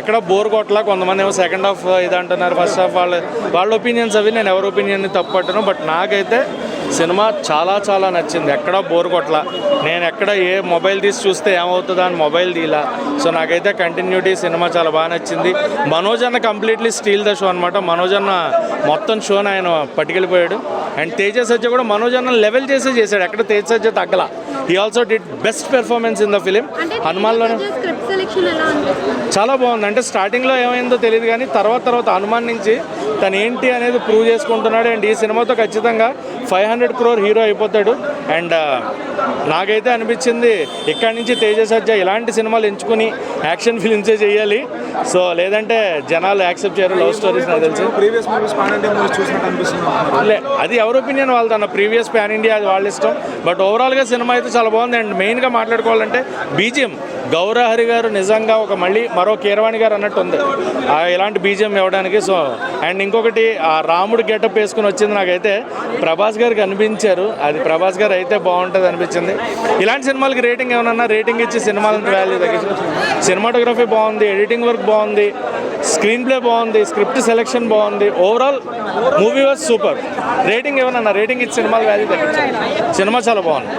ఎక్కడ బోర్ కొట్టలా కొంతమంది ఏమో సెకండ్ హాఫ్ ఇది అంటున్నారు ఫస్ట్ హాఫ్ వాళ్ళ వాళ్ళ ఒపీనియన్స్ అవి నేను ఎవరి ఒపీనియన్ని తప్పట్టను బట్ నాకైతే సినిమా చాలా చాలా నచ్చింది. ఎక్కడ బోర్ కొట్టలా. నేను ఎక్కడ ఏ మొబైల్ తీసి చూస్తే ఏమవుతుందా అని మొబైల్ తీలా సో నాకైతే కంటిన్యూటీ సినిమా చాలా బాగా నచ్చింది. మనోజ్ అన్న కంప్లీట్లీ స్టీల్ ద షో అనమాట మనోజ్ అన్న మొత్తం షోని ఆయన పట్టుకెళ్ళిపోయాడు. అండ్ తేజ సజ్జ కూడా మనోజ్ అన్న లెవెల్ చేసే చేశాడు. ఎక్కడ Teja Sajja తగ్గలా. He also did best performance in the film హనుమాన్లోనే అనిపిస్తుంది చాలా బాగుంది. అంటే స్టార్టింగ్లో ఏమైందో తెలియదు కానీ తర్వాత తర్వాత హనుమాన్ నుంచి తను ఏంటి అనేది ప్రూవ్ చేసుకుంటున్నాడు. అండ్ ఈ సినిమాతో ఖచ్చితంగా ఫైవ్ హండ్రెడ్ క్రోర్ హీరో అయిపోతాడు. అండ్ నాకైతే అనిపించింది ఇక్కడి నుంచి తేజ సజ్జ ఇలాంటి సినిమాలు ఎంచుకుని యాక్షన్ ఫిలిమ్సే చేయాలి. సో లేదంటే జనాలు యాక్సెప్ట్ చేయరు. లవ్ స్టోరీస్ నాకు తెలిసి. ప్రీవియస్ లే అది ఎవరి ఒపీనియన్ వాళ్ళది అన్న ప్రీవియస్ ప్యాన్ ఇండియా అది వాళ్ళ ఇష్టం. బట్ ఓవరాల్గా సినిమా అయితే చాలా బాగుంది. అండ్ మెయిన్గా మాట్లాడుకోవాలంటే బీజిఎం. గౌరహరి గారు నిజంగా ఒక మళ్ళీ మరో కీరవాణి గారు అన్నట్టు ఉంది ఇలాంటి బీజం ఇవ్వడానికి. సో అండ్ ఇంకొకటి ఆ రాముడు గెటప్ వేసుకుని వచ్చింది నాకైతే ప్రభాస్ గారికి అనిపించారు అది ప్రభాస్ గారు అయితే బాగుంటుంది అనిపించింది. ఇలాంటి సినిమాలకి రేటింగ్ ఏమన్నా? రేటింగ్ ఇచ్చి సినిమాలకు వాల్యూ తగ్గించి సినిమాటోగ్రఫీ బాగుంది ఎడిటింగ్ వర్క్ బాగుంది స్క్రీన్ ప్లే బాగుంది స్క్రిప్ట్ సెలెక్షన్ బాగుంది. Overall movie was super rating ఏమన్నా? రేటింగ్ ఇచ్చి సినిమాలు వాల్యూ తగ్గించారు సినిమా చాలా బాగుంది.